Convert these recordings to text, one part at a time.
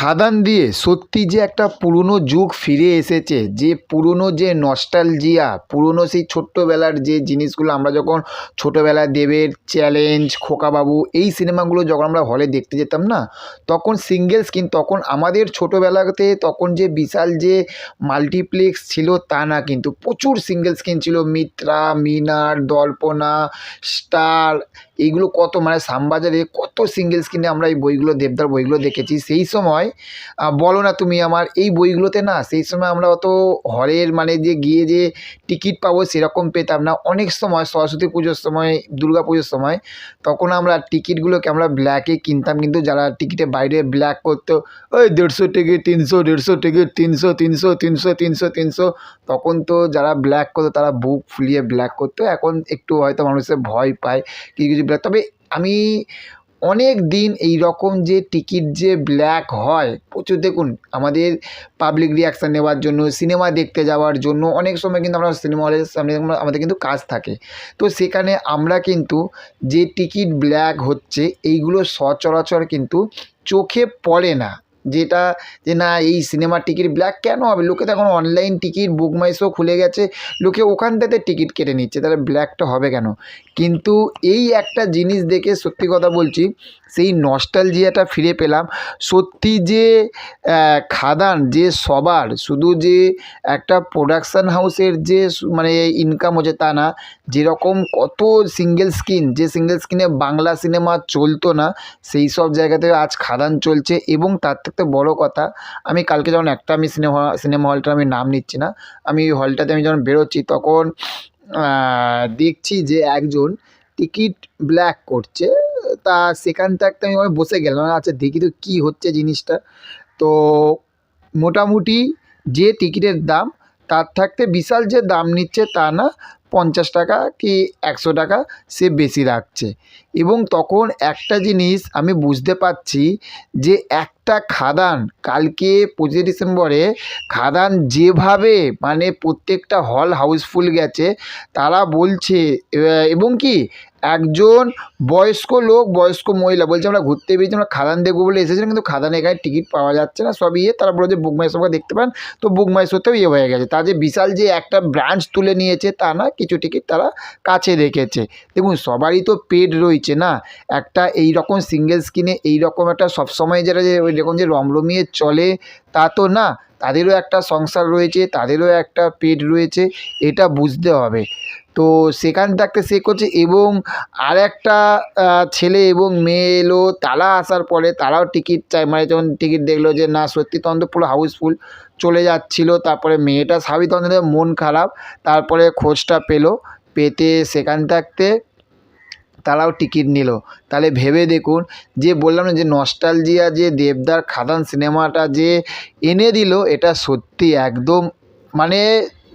খাদান দিয়ে সত্যি যে একটা পুরনো যুগ ফিরে এসেছে, যে পুরনো যে নস্টালজিয়া পুরনো সেই ছোট্টবেলার যে জিনিসগুলো, আমরা যখন ছোটোবেলায় দেবের চ্যালেঞ্জ খোকাবাবু, এই সিনেমাগুলো যখন আমরা হলে দেখতে যেতাম না, তখন সিঙ্গেল স্ক্রিন তখন আমাদের ছোটোবেলাতে তখন যে বিশাল যে মাল্টিপ্লেক্স ছিল তা না, কিন্তু প্রচুর সিঙ্গেল স্ক্রিন ছিল মিত্রা, মিনার দর্পণা স্টার, এইগুলো কত মানে শ্যামবাজারে কত সিঙ্গেল স্ক্রিনে আমরা এই বইগুলো, দেবদার বইগুলো দেখেছি। সেই সময় আহ, বলো না তুমি আমার এই বইগুলোতে না সেই সময় আমরা অত হলের মানে যে গিয়ে যে টিকিট পাবো সেরকম পেতাম না। অনেক সময় সরস্বতী পুজোর সময় দুর্গা পুজোর সময় তখন আমরা টিকিটগুলোকে আমরা ব্ল্যাকে কিনতাম। কিন্তু যারা টিকিটে বাইরে ব্ল্যাক করতো ওই দেড়শো টিকিট তিনশো দেড়শো টিকিট তিনশো তিনশো তিনশো তিনশো তিনশো তখন তো যারা ব্ল্যাক করতো তারা বুক ফুলিয়ে ব্ল্যাক করতো। এখন একটু হয়তো মানুষের ভয় পায় কিছু কিছু ব্ল্যাক তবে আমি অনেক দিন এই রকম যে টিকিট যে ব্ল্যাক হয়, প্রচুর দেখুন, আমাদের পাবলিক রিয়াকশান নেওয়ার জন্য সিনেমা দেখতে যাওয়ার জন্য অনেক সময় কিন্তু আমরা সিনেমা হলের সামনে আমাদের কিন্তু কাজ থাকে। তো সেখানে আমরা কিন্তু যে টিকিট ব্ল্যাক হচ্ছে, এইগুলো সচরাচর কিন্তু চোখে পড়ে না। যেটা যে না, এই সিনেমার টিকিট ব্ল্যাক কেন হবে? লোকে তো এখন online ticket BookMyShow খুলে গেছে, লোকে ওখানটাতে টিকিট কেটে নিচ্ছে, তাহলে ব্ল্যাকটা হবে কেন? কিন্তু এই একটা জিনিস দেখে সত্যি কথা বলছি, সেই নস্টালজিয়াটা ফিরে পেলাম। সত্যি যে খাদান, যে সবার, শুধু যে একটা প্রোডাকশান হাউসের যে মানে ইনকাম হচ্ছে তা না, যেরকম কত সিঙ্গেল স্ক্রিন যে সিঙ্গেল স্ক্রিনে বাংলা সিনেমা চলতো না, সেই সব জায়গাতে আজ খাদান চলছে এবং তার থেকে বড় কথা, আমি কালকে যখন একটা আমি সিনেমা সিনেমা হলটার আমি নাম নিচ্ছি না, আমি হলটাতে আমি যখন বেরোচ্ছি তখন দেখছি যে একজন টিকিট ব্ল্যাক করছে, তা সেখান থাকতে আমি বসে গেলাম আচ্ছা দেখি তো কী হচ্ছে জিনিসটা। তো মোটামুটি যে টিকিটের দাম, তার থাকতে বিশাল যে দাম নিচ্ছে তা না পঞ্চাশ টাকা কি একশো টাকা সে বেশি রাখছে। এবং তখন একটা জিনিস আমি বুঝতে পারছি যে একটা খাদান কালকে পঁচিশে ডিসেম্বরে খাদান যেভাবে মানে প্রত্যেকটা হল হাউসফুল গেছে, তারা বলছে এবং কি একজন বয়স্ক লোক, বয়স্ক মহিলা বলছে, আমরা ঘুরতে বেরিয়েছি, আমরা খাদান দেখব বলে এসেছিলাম, কিন্তু খাদানে এখানে টিকিট পাওয়া যাচ্ছে না। সব ইয়ে তারা বলে যে বুক দেখতে পান, তো বুক মাই ইয়ে হয়ে গেছে। তা যে বিশাল যে একটা ব্রাঞ্চ তুলে নিয়েছে তা না কিছু টিকিট তারা কাছে রেখেছে। দেখুন, সবারই তো পেড রয়েছে না? একটা এই রকম সিঙ্গেল স্ক্রিনে এই রকম একটা সবসময় যারা যে ওই রকম যে রমরমিয়ে চলে তা তো না, তাদেরও একটা সংসার রয়েছে, তাদেরও একটা পেট রয়েছে, এটা বুঝতে হবে। তো সেখান থাকতে সে করছে এবং আর একটা ছেলে এবং মেয়ে এলো, তারা আসার পরে তারাও টিকিট চায় মানে যখন টিকিট দেখল যে না, সত্যি তখন তো পুরো হাউসফুল চলে যাচ্ছিল, তারপরে মেয়েটা স্বাভাবিক তখন তাদের মন খারাপ তারপরে খোঁজটা পেল, পেতে সেখান থাকতে তারাও টিকিট নিল। তাহলে ভেবে দেখুন, যে বললাম না যে নস্টালজিয়া যে দেবদার খাদান সিনেমাটা যে এনে দিল, এটা সত্যি একদম মানে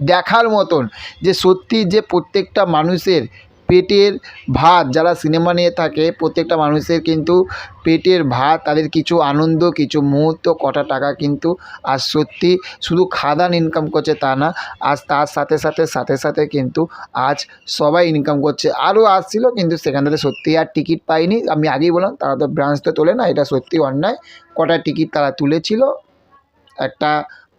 দেখার মতন। যে সত্যি যে প্রত্যেকটা মানুষের পেটের ভাত যারা সিনেমা নিয়ে থাকে, প্রত্যেকটা মানুষের কিন্তু পেটের ভাত, তাদের কিছু আনন্দ, কিছু মুহূর্ত, কটা টাকা কিন্তু আর সত্যি শুধু খাদান ইনকাম করছে তা না, আজ তার সাথে সাথে সাথে সাথে কিন্তু আজ সবাই ইনকাম করছে। আরও আসছিল কিন্তু সেখান থেকে সত্যি আর টিকিট পাইনি। আমি আগেই বললাম, তারা তো ব্রাঞ্চ তো তোলে না, এটা সত্যি অন্যায়। কটা টিকিট তারা তুলেছিল, একটা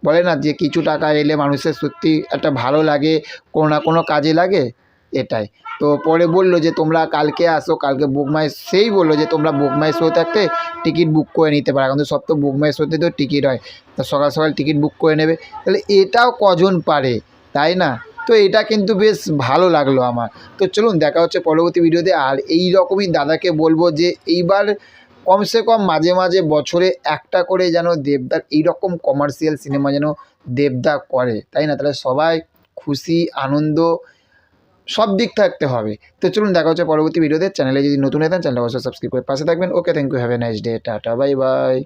বলে না যে কিছু টাকা এলে মানুষের সত্যি একটা ভালো লাগে, কোনো না কোনো কাজে লাগে। এটাই। তো পরে বলল যে, তোমরা কালকে আসো, কালকে বুক মাই সেই বলল যে, তোমরা বুক মাই শো থাকতে টিকিট বুক করে নিতে পারো। এখন তো সব তো বুক মাই শোতে তো টিকিট হয়। তো সকাল সকাল টিকিট বুক করে নেবে। তাহলে এটাও কজন পারে? তাই না? তো এটা কিন্তু বেশ ভালো লাগল আমার। তো চলুন, দেখা হচ্ছে পরবর্তী ভিডিওতে। আর এই রকমই দাদাকে বলব যে, এইবার কমসে কম মাঝে মাঝে বছরে একটা করে যেন দেবদার এইরকম কমার্শিয়াল সিনেমা যেন দেবদা করে। তাই না? তাহলে সবাই খুশি, আনন্দ সব দিক থাকতে হবে। তো চলুন দেখা হচ্ছে পরবর্তী ভিডিওতে চ্যানেলে যদি নতুন হয়ে থাকেন চ্যানেলটা অবশ্যই সাবস্ক্রাইব করে পাশে থাকবেন। Okay thank you have a nice day tata bye bye